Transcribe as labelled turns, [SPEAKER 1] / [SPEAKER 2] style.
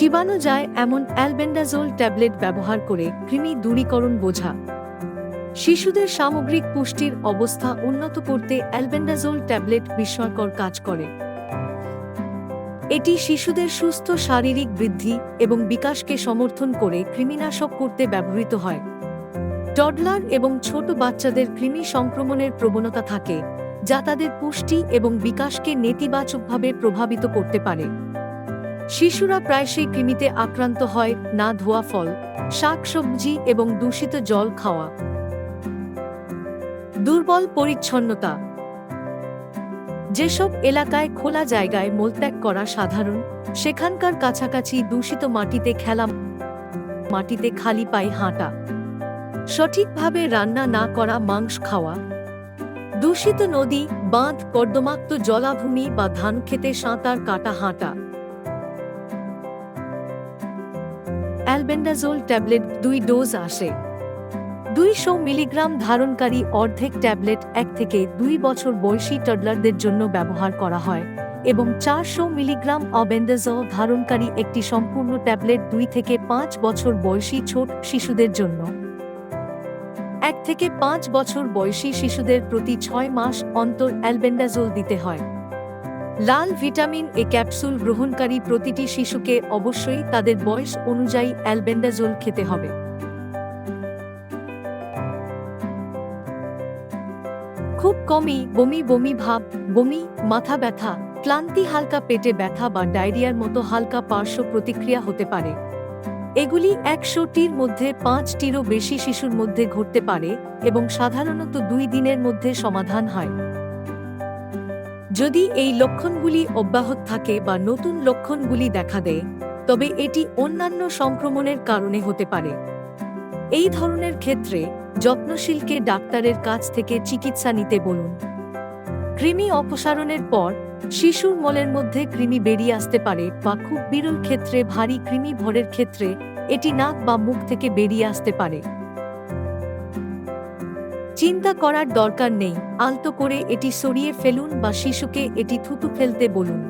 [SPEAKER 1] চিবানো যায় এমন albendazole tablet ব্যবহার করে কৃমি দূরীকরণ বোঝা। শিশুদের সামগ্রিক পুষ্টির অবস্থা উন্নত করতে অ্যালবেন্ডাজোল ট্যাবলেট বিস্ময়কর কাজ করে। এটি শিশুদের সুস্থ শারীরিক বৃদ্ধি এবং বিকাশকে সমর্থন করে কৃমিনাশক করতে ব্যবহৃত হয়। টডলার এবং ছোট বাচ্চাদের কৃমি সংক্রমণের প্রবণতা থাকে, যা তাদের পুষ্টি এবং বিকাশকে নেতিবাচকভাবে প্রভাবিত করতে পারে। শিশুরা প্রায়শই কৃমিতে আক্রান্ত হয়, না ধোয়া ফল, শাকসবজি এবং দূষিত জল খাওয়া। দুর্বল পরিচ্ছন্নতা। যেসব এলাকায় খোলা জায়গায় মলত্যাগ করা সাধারণ, সেখানকার কাছাকাছি দূষিত মাটিতে খেলা মাটিতে খালি পায়ে হাঁটা। সঠিকভাবে রান্না না করা মাংস খাওয়া। দূষিত নদী, বাঁধ, কর্দমাক্ত জলাভূমি বা ধান খেতে সাঁতার কাটা হাঁটা। অ্যালবেন্ডাজোল ট্যাবলেট দুই ডোজ আসে। দুইশো মিলিগ্রাম ধারণকারী অর্ধেক ট্যাবলেট এক থেকে দুই বছর বয়সী টডলারদের জন্য ব্যবহার করা হয় এবং চারশো মিলিগ্রাম অবেন্ডাজল ধারণকারী একটি সম্পূর্ণ ট্যাবলেট দুই থেকে পাঁচ বছর বয়সী ছোট শিশুদের জন্য। এক থেকে পাঁচ বছর বয়সী শিশুদের প্রতি ছয় মাস অন্তর অ্যালবেন্ডাজোল দিতে হয়। লাল ভিটামিন এ ক্যাপসুল গ্রহণকারী প্রতিটি শিশুকে অবশ্যই তাদের বয়স অনুযায়ী অ্যালবেন্ডাজোল খেতে হবে। খুব কমই বমি বমি ভাব, বমি, মাথা ব্যথা, ক্লান্তি হালকা পেটে ব্যথা বা ডায়রিয়ার মতো হালকা পার্শ্ব প্রতিক্রিয়া হতে পারে। এগুলি একশোটির মধ্যে পাঁচটিরও বেশি শিশুর মধ্যে ঘটতে পারে এবং সাধারণত দুই দিনের মধ্যে সমাধান হয়। যদি এই লক্ষণগুলি অব্যাহত থাকে বা নতুন লক্ষণগুলি দেখা দেয়, তবে এটি অন্যান্য সংক্রমণের কারণে হতে পারে। এই ধরনের ক্ষেত্রে যত্নশীলকে ডাক্তারের কাছ থেকে চিকিৎসা নিতে বলুন। কৃমি অপসারণের পর শিশুর মলের মধ্যে কৃমি বেরিয়ে আসতে পারে বা খুব বিরল ক্ষেত্রে, ভারী কৃমি ভরের ক্ষেত্রে এটি নাক বা মুখ থেকে বেরিয়ে আসতে পারে। চিন্তা করার দরকার নেই, আলতো করে এটি সরিয়ে ফেলুন বা শিশুকে এটি থুতু ফেলতে বলুন।